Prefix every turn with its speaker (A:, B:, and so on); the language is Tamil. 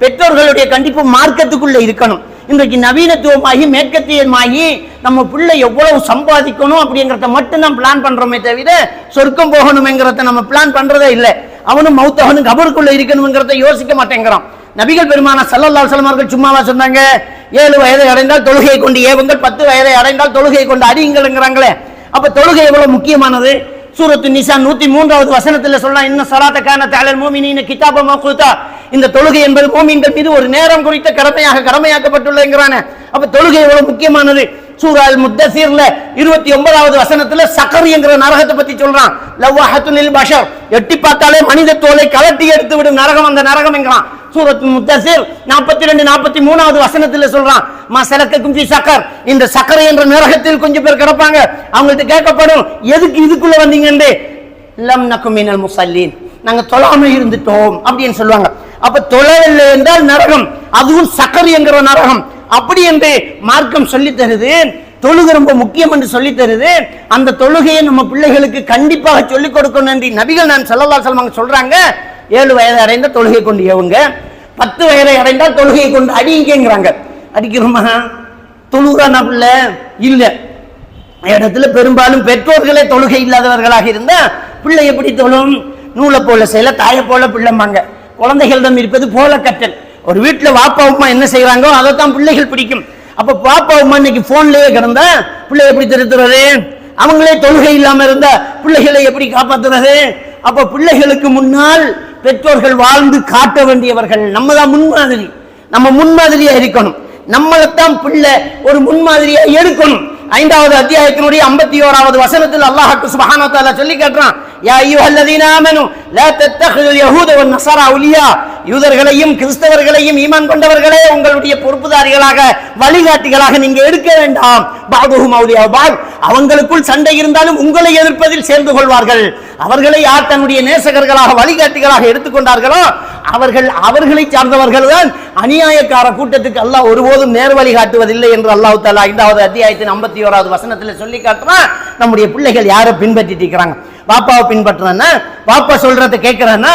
A: பெற்றோர்களுடைய கண்டிப்பு மார்க்கத்துக்குள்ள இருக்கணும். இன்றைக்கு நவீனத்துவமாகி மேற்கத்தியமாகி நம்ம பிள்ளை எவ்வளவு சம்பாதிக்கணும் அப்படிங்கிறத மட்டும் தான் பிளான் பண்றோமே தவிர சொர்க்கம் போகணுங்கிறத நம்ம பிளான் பண்றதே இல்லை. அவனும் மௌத்தவனும் கபருக்குள்ள இருக்கணுங்கிறத யோசிக்க மாட்டேங்கிறான். நபிகள் பெருமான சல்லல்லாஹு சலமார்கள் சும்மாவா சொன்னாங்க ஏழு வயதை அடைந்தால் தொழுகையை கொண்டு ஏவுங்கள் பத்து வயதை அடைந்தால் தொழுகையை கொண்டு அடியுங்கள்ங்கிறாங்களே. அப்ப தொழுகை எவ்வளவு முக்கியமானது? சூரத்து நிசா நூத்தி மூன்றாவது வசனத்துல சொல்லலாம் இன்னும் சலாத்த கான தாளல் மோமினின கிதாப மௌகூதா இந்த தொழுகை என்பது மோமீன்கள் மீது ஒரு நேரம் குறித்த கடமையாக கடமையாக்கப்பட்டுள்ளதுங்கிறான அப்ப தொழுகை எவ்வளவு முக்கியமானது? சூரால் முத்தசீர்ல இருபத்தி ஒன்பதாவது வசனத்துல சக்கரி என்கிற நரகத்தை பத்தி சொல்றான். லவ்வாஹத்துலில் பஷர். எட்டி பார்த்தாலே மனித தோலை கலட்டி எடுத்து விடும் நரகம் அந்த நரகம் என்கிறான். சூரத் முத்தசீர் நாற்பத்தி ரெண்டு நாற்பத்தி மூணாவது வசனத்துல சொல்றான். மா சலக்கக்கும் ஃபி சக்கர். இந்த சக்கரை என்ற நரகத்தில் கொஞ்சம் பேர் கிடப்பாங்க. அவங்கள்ட்ட கேட்கப்படும் எதுக்கு இதுக்குள்ள வந்தீங்கன்னு லம் நக்கும் மினல் முசல்லீன். நாங்க தொழாம இருந்துட்டோம். அப்படின்னு சொல்லுவாங்க. அப்ப தொழவில்லை என்றால் நரகம். அதுவும் சக்கரி என்கிற நரகம். அப்படி என்று மார்க்கம் சொல்லி தருது தொழுகை ரொம்ப முக்கியம் என்று சொல்லி தருது அந்த தொழுகையை நம்ம பிள்ளைகளுக்கு கண்டிப்பாக சொல்லிக் கொடுக்கணும் என்று நபிகள் நான் செல்லல்லா சொல்லுவாங்க சொல்றாங்க. ஏழு வயது அடைந்த தொழுகை கொண்டு ஏவுங்க. பத்து வயதை அடைந்தால் தொழுகையை கொண்டு அடிங்கிறாங்க அடிக்கிறோமா? தொழுகிறானா பிள்ளை? இல்லை. இடத்துல பெரும்பாலும் பெற்றோர்களே தொழுகை இல்லாதவர்களாக இருந்தால் பிள்ளை எப்படி தொழும்? நூலை போல செய்யல தாயை போல பிள்ளைம்பாங்க. குழந்தைகளிடம் இருப்பது போல கற்றல். ஒரு வீட்டில் வாப்பா உமா என்ன செய்யறாங்களோ அதைத்தான் பிள்ளைகள் பிடிக்கும். அப்ப பாப்பா உமா இன்னைக்கு போன்லயே கிடந்தா பிள்ளை எப்படி திருத்துறது அவங்களே தொழுகை இல்லாம இருந்தா பிள்ளைகளை எப்படி காப்பாத்துறது? அப்ப பிள்ளைகளுக்கு முன்னால் பெற்றோர்கள் வாழ்ந்து காட்ட வேண்டியவர்கள் நம்ம தான் முன்மாதிரி. நம்ம முன்மாதிரியா இருக்கணும். நம்மளைத்தான் பிள்ளை ஒரு முன்மாதிரியா எடுக்கணும். ஐந்தாவது அத்தியாயத்தினுடைய ஐம்பத்தி ஓராவது வசனத்தில் அல்லாஹாக்கு சுப்ஹானஹு சொல்லி கேட்டுறான். யா அய்யுஹல்லதீன ஆமனு லா தத்தஹிதுல் யஹூத வன் நஸரா அவுலியா யூதர்களையும் கிறிஸ்தவர்களையும் ஈமான் கொண்டவர்களே உங்களுடைய பொறுப்புதாரிகளாக வழிகாட்டிகளாக நீங்க எடுக்க வேண்டாம். பாதுஹும் அவுலியா பாத். அவங்களுக்குள் சண்டை இருந்தாலும் உங்களை எதிர்ப்பதில் சேர்ந்து கொள்வார்கள். அவர்களை யார் தன்னுடைய நேசகர்களாக வழிகாட்டிகளாக எடுத்துக்கொண்டார்களோ அவர்கள் அவர்களை சார்ந்தவர்கள் தான் அநியாயக்கார கூட்டத்துக்கு அல்லாஹ் ஒருபோதும் நேர் வழி காட்டுவதில்லை என்று அல்லாஹு தாலா ஐந்தாவது அத்தியாயத்தின் ஐம்பத்தி ஓராவது வசனத்தில் சொல்லி காட்டுறான் நம்முடைய பிள்ளைகள் யாரை பின்பற்றிட்டு இருக்கிறாங்க? பாப்பாவை பின்பற்றுறான்னா பாப்பா சொல்றதை கேட்கறேன்னா